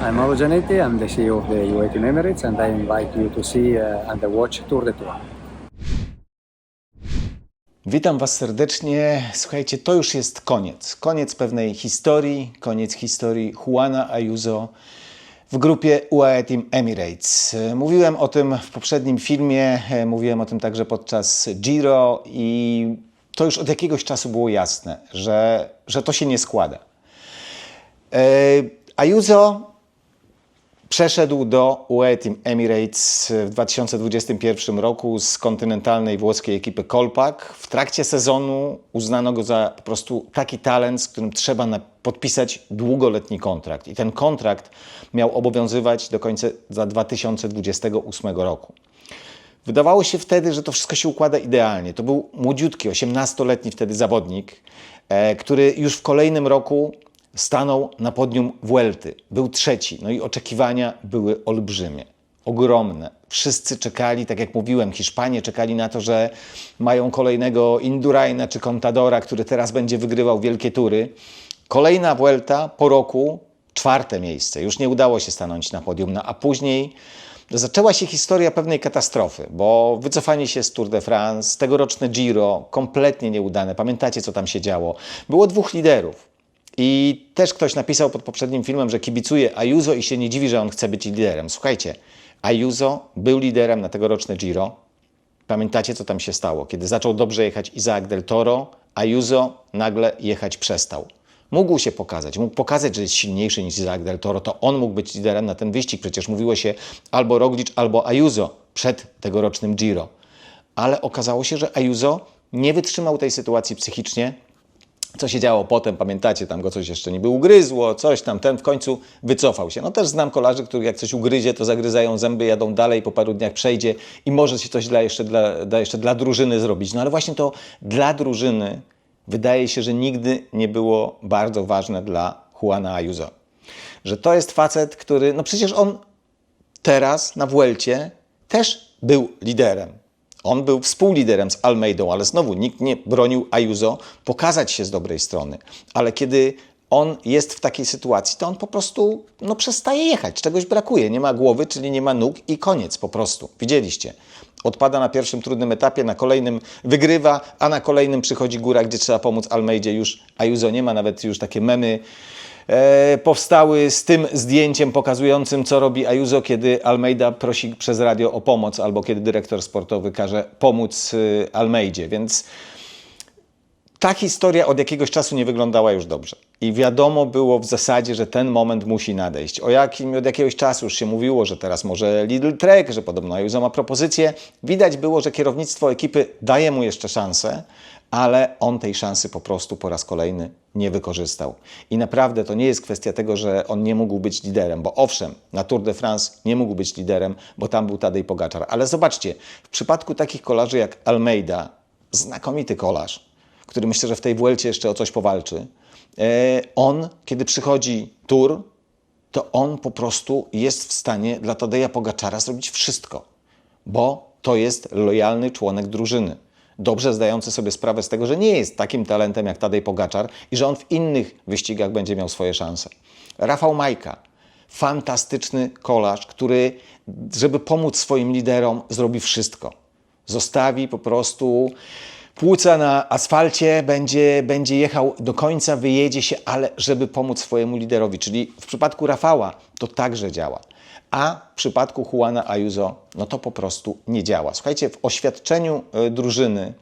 I'm Mauro Gianetti, I'm the CEO of the UAE Emirates, and I invite you to see uh, and watch Tour de Tour. Witam Was serdecznie. Słuchajcie, to już jest koniec. Koniec pewnej historii, koniec historii Juana Ayuso w grupie UAE Team Emirates. Mówiłem o tym w poprzednim filmie, mówiłem o tym także podczas Giro i to już od jakiegoś czasu było jasne, że, że to się nie składa. E, Ayuso Przeszedł do UE Team Emirates w 2021 roku z kontynentalnej włoskiej ekipy Kolpak. W trakcie sezonu uznano go za po prostu taki talent, z którym trzeba podpisać długoletni kontrakt. I ten kontrakt miał obowiązywać do końca za 2028 roku. Wydawało się wtedy, że to wszystko się układa idealnie. To był młodziutki, 18-letni wtedy zawodnik, e, który już w kolejnym roku stanął na podium Vuelty. Był trzeci, no i oczekiwania były olbrzymie, ogromne. Wszyscy czekali, tak jak mówiłem, Hiszpanie czekali na to, że mają kolejnego Induraina czy Contadora, który teraz będzie wygrywał wielkie tury. Kolejna Vuelta po roku, czwarte miejsce. Już nie udało się stanąć na podium, no a później zaczęła się historia pewnej katastrofy, bo wycofanie się z Tour de France, tegoroczne Giro, kompletnie nieudane. Pamiętacie, co tam się działo? Było dwóch liderów. I też ktoś napisał pod poprzednim filmem, że kibicuje Ayuso i się nie dziwi, że on chce być liderem. Słuchajcie, Ayuso był liderem na tegoroczne Giro. Pamiętacie, co tam się stało? Kiedy zaczął dobrze jechać Isaac del Toro, Ayuso nagle jechać przestał. Mógł się pokazać, mógł pokazać, że jest silniejszy niż Isaac del Toro, to on mógł być liderem na ten wyścig. Przecież mówiło się albo Roglic, albo Ayuso przed tegorocznym Giro. Ale okazało się, że Ayuso nie wytrzymał tej sytuacji psychicznie, co się działo potem, pamiętacie, tam go coś jeszcze niby ugryzło, coś tam, ten w końcu wycofał się. No też znam kolarzy, których jak coś ugryzie, to zagryzają zęby, jadą dalej, po paru dniach przejdzie i może się coś dla, jeszcze, dla, dla, jeszcze dla drużyny zrobić. No ale właśnie to dla drużyny wydaje się, że nigdy nie było bardzo ważne dla Juana Ayuso. Że to jest facet, który, no przecież on teraz na Vuelcie też był liderem. On był współliderem z Almeidą, ale znowu nikt nie bronił Ayuso pokazać się z dobrej strony. Ale kiedy on jest w takiej sytuacji, to on po prostu no, przestaje jechać. Czegoś brakuje. Nie ma głowy, czyli nie ma nóg i koniec po prostu. Widzieliście. Odpada na pierwszym trudnym etapie, na kolejnym wygrywa, a na kolejnym przychodzi góra, gdzie trzeba pomóc Almeidzie. Już Ayuso nie ma nawet już takie memy powstały z tym zdjęciem pokazującym, co robi Ayuso, kiedy Almeida prosi przez radio o pomoc, albo kiedy dyrektor sportowy każe pomóc y, Almeidzie. Więc ta historia od jakiegoś czasu nie wyglądała już dobrze. I wiadomo było w zasadzie, że ten moment musi nadejść. O jakim, od jakiegoś czasu już się mówiło, że teraz może Lidl Trek, że podobno Ayuso ma propozycję. Widać było, że kierownictwo ekipy daje mu jeszcze szansę, ale on tej szansy po prostu po raz kolejny nie wykorzystał. I naprawdę to nie jest kwestia tego, że on nie mógł być liderem, bo owszem, na Tour de France nie mógł być liderem, bo tam był Tadej Pogaczar. Ale zobaczcie, w przypadku takich kolarzy jak Almeida, znakomity kolarz, który myślę, że w tej Vuelcie jeszcze o coś powalczy, e, on, kiedy przychodzi Tour, to on po prostu jest w stanie dla Tadeja Pogaczara zrobić wszystko, bo to jest lojalny członek drużyny. Dobrze zdający sobie sprawę z tego, że nie jest takim talentem jak Tadej Pogaczar i że on w innych wyścigach będzie miał swoje szanse. Rafał Majka, fantastyczny kolarz, który, żeby pomóc swoim liderom, zrobi wszystko. Zostawi po prostu płuca na asfalcie, będzie, będzie jechał do końca, wyjedzie się, ale żeby pomóc swojemu liderowi. Czyli w przypadku Rafała to także działa. A w przypadku Juana Ayuso, no to po prostu nie działa. Słuchajcie, w oświadczeniu e, drużyny,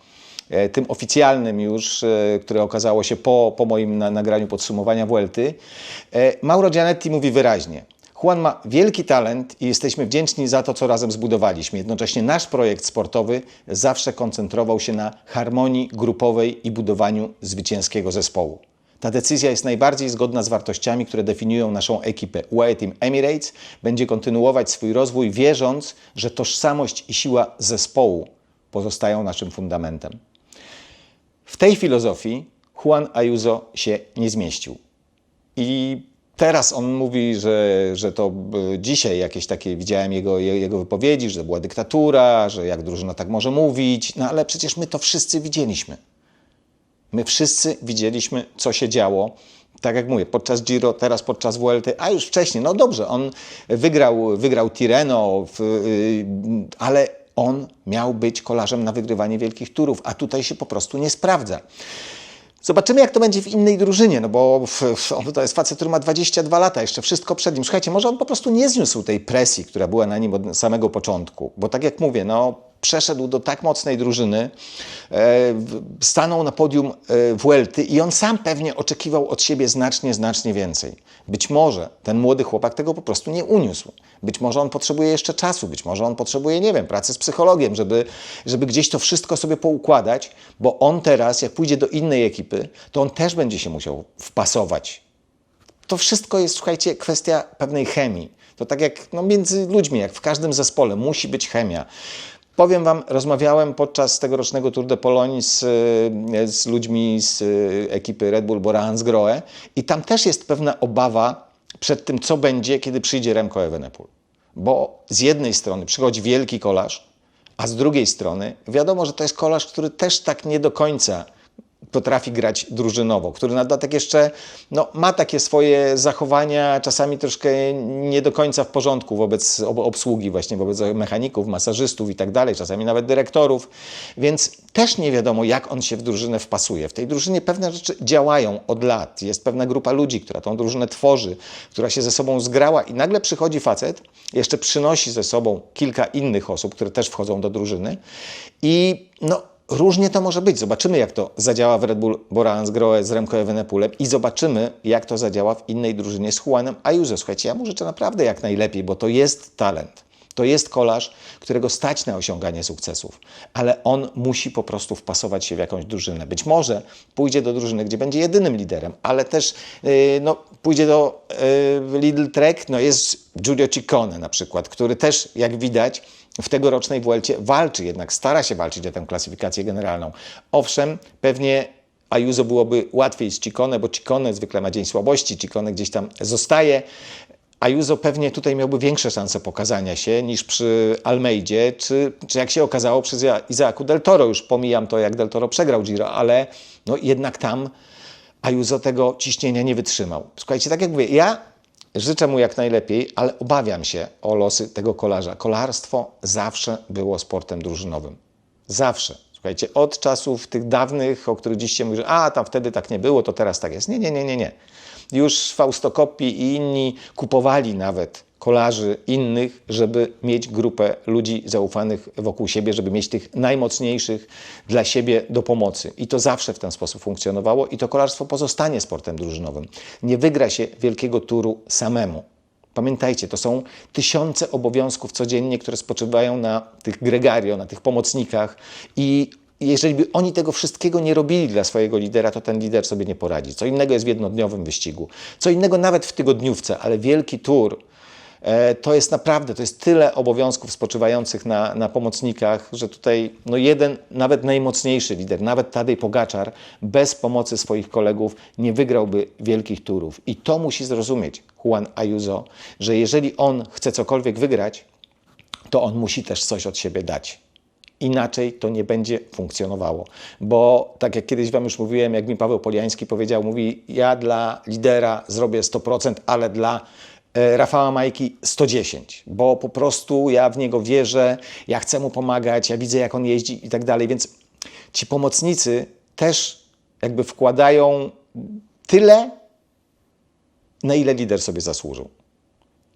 e, tym oficjalnym już, e, które okazało się po, po moim na, nagraniu podsumowania Vuelty, Mauro Gianetti mówi wyraźnie, Juan ma wielki talent i jesteśmy wdzięczni za to, co razem zbudowaliśmy. Jednocześnie nasz projekt sportowy zawsze koncentrował się na harmonii grupowej i budowaniu zwycięskiego zespołu. Ta decyzja jest najbardziej zgodna z wartościami, które definiują naszą ekipę. UAE Team Emirates będzie kontynuować swój rozwój, wierząc, że tożsamość i siła zespołu pozostają naszym fundamentem. W tej filozofii Juan Ayuso się nie zmieścił. I teraz on mówi, że, że to y, dzisiaj jakieś takie, widziałem jego, je- jego wypowiedzi, że była dyktatura, że jak drużyna tak może mówić, no ale przecież my to wszyscy widzieliśmy. My wszyscy widzieliśmy, co się działo tak jak mówię, podczas Giro, teraz podczas Vuelty, a już wcześniej, no dobrze, on wygrał, wygrał Tirreno, w, y, ale on miał być kolarzem na wygrywanie wielkich turów, a tutaj się po prostu nie sprawdza. Zobaczymy, jak to będzie w innej drużynie, no bo to jest facet, który ma 22 lata, jeszcze wszystko przed nim. Słuchajcie, może on po prostu nie zniósł tej presji, która była na nim od samego początku, bo tak jak mówię, no przeszedł do tak mocnej drużyny, e, stanął na podium e, Vuelty i on sam pewnie oczekiwał od siebie znacznie, znacznie więcej. Być może ten młody chłopak tego po prostu nie uniósł. Być może on potrzebuje jeszcze czasu, być może on potrzebuje, nie wiem, pracy z psychologiem, żeby, żeby gdzieś to wszystko sobie poukładać, bo on teraz, jak pójdzie do innej ekipy, to on też będzie się musiał wpasować to wszystko jest, słuchajcie, kwestia pewnej chemii. To tak jak no, między ludźmi, jak w każdym zespole, musi być chemia. Powiem Wam, rozmawiałem podczas tegorocznego Tour de Pologne z, z ludźmi z y, ekipy Red Bull Bora Hansgrohe i tam też jest pewna obawa przed tym, co będzie, kiedy przyjdzie Remco Evenepoel. Bo z jednej strony przychodzi wielki kolarz, a z drugiej strony wiadomo, że to jest kolarz, który też tak nie do końca potrafi grać drużynowo, który na dodatek jeszcze no, ma takie swoje zachowania, czasami troszkę nie do końca w porządku wobec ob- obsługi, właśnie wobec mechaników, masażystów i tak dalej, czasami nawet dyrektorów, więc też nie wiadomo, jak on się w drużynę wpasuje. W tej drużynie pewne rzeczy działają od lat. Jest pewna grupa ludzi, która tą drużynę tworzy, która się ze sobą zgrała i nagle przychodzi facet, jeszcze przynosi ze sobą kilka innych osób, które też wchodzą do drużyny i no, Różnie to może być. Zobaczymy, jak to zadziała w Red Bull Bora Hansgrohe z Remco Evenepoelem i zobaczymy, jak to zadziała w innej drużynie z Juanem Ayuso. Słuchajcie, ja mu życzę naprawdę jak najlepiej, bo to jest talent. To jest kolarz, którego stać na osiąganie sukcesów, ale on musi po prostu wpasować się w jakąś drużynę. Być może pójdzie do drużyny, gdzie będzie jedynym liderem, ale też yy, no, pójdzie do yy, Lidl Trek, no jest Giulio Ciccone na przykład, który też, jak widać, w tegorocznej Vuelcie walczy, jednak stara się walczyć o tę klasyfikację generalną. Owszem, pewnie Ayuso byłoby łatwiej z Ciccone, bo Ciccone zwykle ma dzień słabości, Ciccone gdzieś tam zostaje. Ayuso pewnie tutaj miałby większe szanse pokazania się niż przy Almeidzie, czy, czy jak się okazało przy Isa- Isaacu Del Toro. Już pomijam to, jak Del Toro przegrał Giro, ale no jednak tam Ayuso tego ciśnienia nie wytrzymał. Słuchajcie, tak jak mówię, ja życzę mu jak najlepiej, ale obawiam się o losy tego kolarza. Kolarstwo zawsze było sportem drużynowym. Zawsze. Słuchajcie, od czasów tych dawnych, o których dziś się mówi, że a tam wtedy tak nie było, to teraz tak jest. Nie, nie, nie, nie, nie. Już Fausto Coppi i inni kupowali nawet kolarzy innych, żeby mieć grupę ludzi zaufanych wokół siebie, żeby mieć tych najmocniejszych dla siebie do pomocy. I to zawsze w ten sposób funkcjonowało i to kolarstwo pozostanie sportem drużynowym. Nie wygra się wielkiego turu samemu. Pamiętajcie, to są tysiące obowiązków codziennie, które spoczywają na tych gregario, na tych pomocnikach i jeżeli by oni tego wszystkiego nie robili dla swojego lidera, to ten lider sobie nie poradzi. Co innego jest w jednodniowym wyścigu, co innego nawet w tygodniówce, ale wielki tour to jest naprawdę, to jest tyle obowiązków spoczywających na, na pomocnikach, że tutaj no jeden, nawet najmocniejszy lider, nawet Tadej Pogaczar, bez pomocy swoich kolegów nie wygrałby wielkich turów. I to musi zrozumieć Juan Ayuso, że jeżeli on chce cokolwiek wygrać, to on musi też coś od siebie dać. Inaczej to nie będzie funkcjonowało. Bo tak jak kiedyś Wam już mówiłem, jak mi Paweł Poliański powiedział, mówi, ja dla lidera zrobię 100%, ale dla e, Rafała Majki 110, bo po prostu ja w niego wierzę, ja chcę mu pomagać, ja widzę jak on jeździ i tak dalej, więc ci pomocnicy też jakby wkładają tyle, na ile lider sobie zasłużył.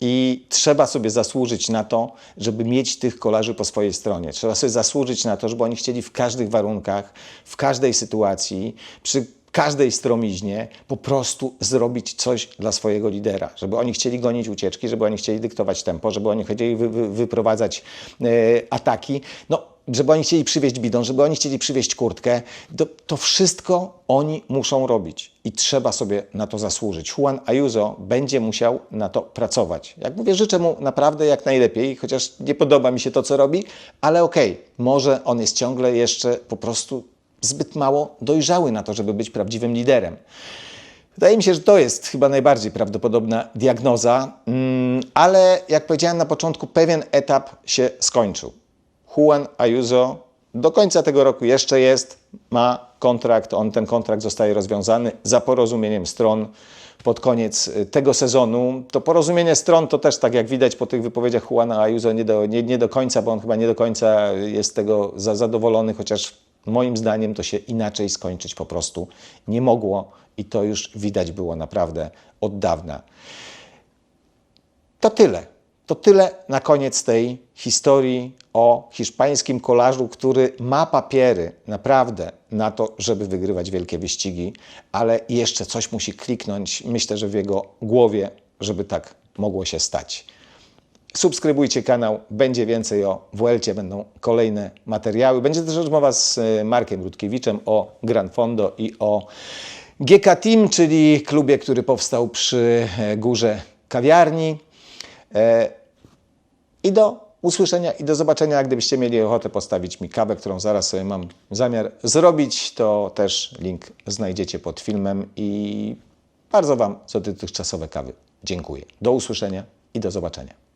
I trzeba sobie zasłużyć na to, żeby mieć tych kolarzy po swojej stronie. Trzeba sobie zasłużyć na to, żeby oni chcieli w każdych warunkach, w każdej sytuacji, przy każdej stromiźnie po prostu zrobić coś dla swojego lidera. Żeby oni chcieli gonić ucieczki, żeby oni chcieli dyktować tempo, żeby oni chcieli wy, wy, wyprowadzać e, ataki. No, żeby oni chcieli przywieźć bidon, żeby oni chcieli przywieźć kurtkę, to, to wszystko oni muszą robić i trzeba sobie na to zasłużyć. Juan Ayuso będzie musiał na to pracować. Jak mówię, życzę mu naprawdę jak najlepiej, chociaż nie podoba mi się to, co robi, ale okej, może on jest ciągle jeszcze po prostu zbyt mało dojrzały na to, żeby być prawdziwym liderem. Wydaje mi się, że to jest chyba najbardziej prawdopodobna diagnoza, mm, ale jak powiedziałem na początku, pewien etap się skończył. Juan Ayuso do końca tego roku jeszcze jest, ma kontrakt, on ten kontrakt zostaje rozwiązany za porozumieniem stron. pod koniec y, tego sezonu. To porozumienie stron to też, tak jak widać po tych wypowiedziach Juana Ayuso, nie do, nie, nie do końca, bo on chyba nie do końca jest z tego za zadowolony, chociaż moim zdaniem to się inaczej skończyć po prostu nie mogło i to już widać było naprawdę od dawna. To tyle. To tyle na koniec tej historii o hiszpańskim kolarzu, który ma papiery naprawdę na to, żeby wygrywać wielkie wyścigi, ale jeszcze coś musi kliknąć, myślę, że w jego głowie, żeby tak mogło się stać. Subskrybujcie kanał, będzie więcej o WLcie, będą kolejne materiały. Będzie też rozmowa z e, Markiem Rudkiewiczem o Gran Fondo i o GK Team, czyli klubie, który powstał przy e, górze kawiarni. E, I do usłyszenia i do zobaczenia. Gdybyście mieli ochotę postawić mi kawę, którą zaraz sobie mam zamiar zrobić, to też link znajdziecie pod filmem i bardzo Wam za dotychczasowe kawy dziękuję. Do usłyszenia i do zobaczenia.